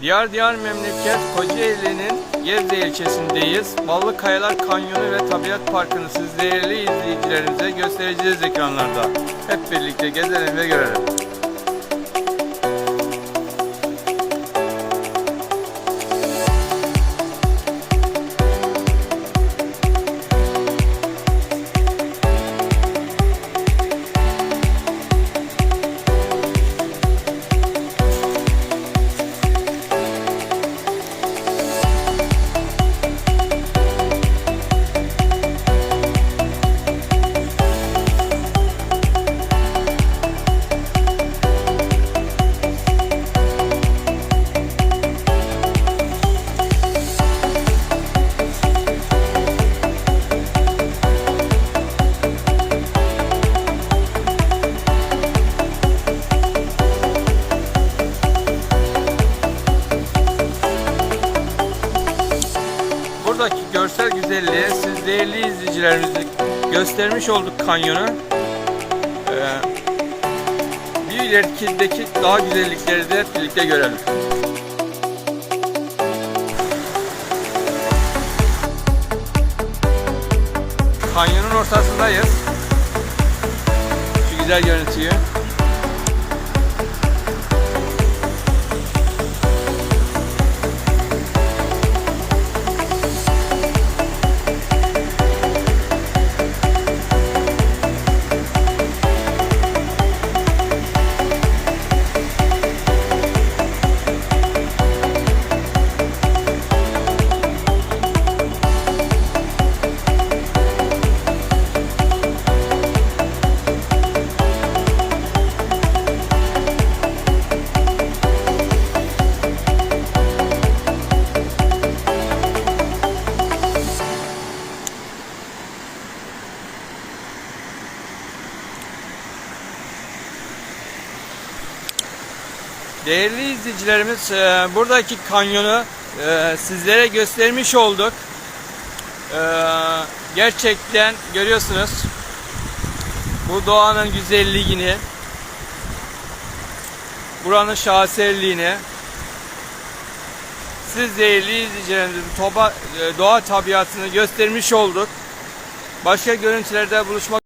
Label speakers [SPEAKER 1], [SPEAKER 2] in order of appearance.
[SPEAKER 1] Diyar diyar memleket Kocaeli'nin Gebze ilçesindeyiz. Ballı Kayalar Kanyonu ve Tabiat Parkı'nı siz değerli izleyicilerimize göstereceğiz ekranlarda. Hep birlikte gezelim ve görelim. Buradaki görsel güzelliğe siz değerli izleyicilerimize göstermiş olduk kanyonu. Ee, bir ilerideki daha güzellikleri de birlikte görelim. Kanyonun ortasındayız. Şu güzel görüntüyü. Değerli izleyicilerimiz, e, buradaki kanyonu e, sizlere göstermiş olduk. E, Gerçekten görüyorsunuz bu doğanın güzelliğini, buranın şaheserliğini, siz değerli izleyicilerimizin toba- e, doğa tabiatını göstermiş olduk. Başka görüntülerde buluşmak